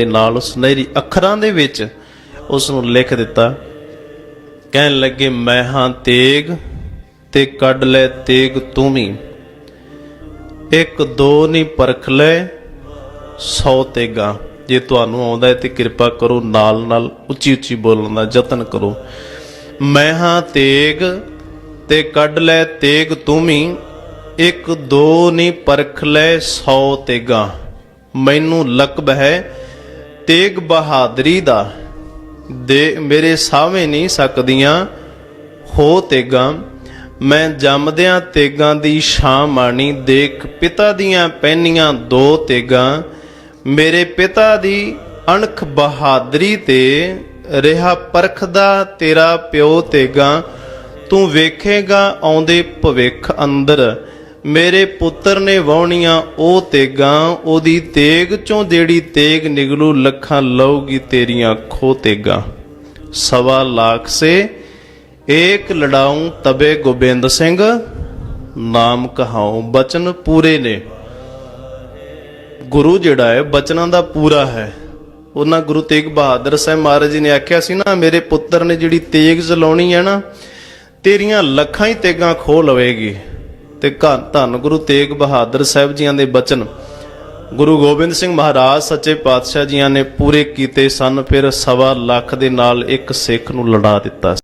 ਦੇ ਨਾਲ ਸੁਨਹਿਰੀ ਅੱਖਰਾਂ ਦੇ ਵਿੱਚ ਉਸ ਨੂੰ ਲਿਖ ਦਿੱਤਾ। ਕਹਿਣ ਲੱਗੇ, ਮੈਂ ਹਾਂ ਤੇਗ ਤੇ ਕੱਢ ਲੈ ਤੇਗ ਤੂੰ ਵੀ। ਇੱਕ ਦੋ ਨਹੀਂ ਪਰਖ ਲੈ 100 ਤੇਗਾ। ਜੇ ਤੁਹਾਨੂੰ ਆਉਂਦਾ ਹੈ ਤੇ ਕਿਰਪਾ ਕਰੋ ਨਾਲ ਨਾਲ ਉੱਚੀ ਉੱਚੀ ਬੋਲਣ ਦਾ ਯਤਨ ਕਰੋ। ਮੈਂ ਹਾਂ ਤੇਗ ਤੇ ਕੱਢ ਲੈ ਤੇਗ ਤੂੰ ਵੀ। ਇੱਕ ਦੋ ਨਹੀਂ ਪਰਖ ਲੈ 100 ਤੇਗਾ। ਮੈਨੂੰ ਲਕਬ ਹੈ ਤੇਗ ਬਹਾਦਰੀ ਦਾ ਦੇ ਮੇਰੇ ਸਾਹਵੇਂ ਨਹੀਂ ਸਕਦੀਆਂ। ਹੋ ਤੇਗਾ, ਮੈਂ ਜੰਮਦਿਆਂ ਤੇਗਾਂ ਦੀ ਛਾਂ ਮਾਣੀ ਦੇਖ ਪਿਤਾ ਦੀਆਂ ਪਹਿਨੀਆਂ ਦੋ ਤੇਗਾਂ, ਮੇਰੇ ਪਿਤਾ ਦੀ ਅਣਖ ਬਹਾਦਰੀ ਤੇ ਰਿਹਾ ਪਰਖਦਾ ਤੇਰਾ ਪਿਓ ਤੇਗਾਂ। ਤੂੰ ਵੇਖੇਗਾ ਆਉਂਦੇ ਭਵਿੱਖ ਅੰਦਰ ਮੇਰੇ ਪੁੱਤਰ ਨੇ ਵਾਉਣੀਆਂ ਉਹ ਤੇਗਾਂ, ਉਹਦੀ ਤੇਗ ਚੋਂ ਜਿਹੜੀ ਤੇਗ ਨਿਗਲੂ, ਲੱਖਾਂ ਲਊਗੀ ਤੇਰੀਆਂ ਖੋ ਤੇਗਾਂ। ਸਵਾ ਲੱਖ ਸੇ ਏਕ ਲੜਾਉਂ ਤਬੇ ਗੋਬਿੰਦ ਸਿੰਘ, ਨਾਮ ਕਹਾਉ ਬਚਨ ਪੂਰੇ ਨੇ। ਗੁਰੂ ਜਿਹੜਾ ਹੈ, ਬਚਨਾਂ ਦਾ ਪੂਰਾ ਹੈ। ਉਹਨਾਂ ਗੁਰੂ ਤੇਗ ਬਹਾਦਰ ਸਾਹਿਬ ਮਹਾਰਾਜ ਜੀ ਨੇ ਆਖਿਆ ਸੀ ਨਾ, ਮੇਰੇ ਪੁੱਤਰ ਨੇ ਜਿਹੜੀ ਤੇਗ ਜਲਾਉਣੀ ਹੈ ਨਾ, ਤੇਰੀਆਂ ਲੱਖਾਂ ਹੀ ਤੇਗਾਂ ਖੋ ਲਵੇਗੀ। ਤੇ ਧੰਨ ਧੰਨ ਗੁਰੂ ਤੇਗ ਬਹਾਦਰ ਸਾਹਿਬ ਜੀਆਂ ਦੇ ਬਚਨ। ਗੁਰੂ ਗੋਬਿੰਦ ਸਿੰਘ ਮਹਾਰਾਜ ਸੱਚੇ ਪਾਤਸ਼ਾਹ ਜੀਆਂ ਨੇ ਪੂਰੇ ਕੀਤੇ ਸਨ, ਫਿਰ ਸਵਾ ਲੱਖ ਦੇ ਨਾਲ ਇੱਕ ਸਿੱਖ ਨੂੰ ਲੜਾ ਦਿੱਤਾ।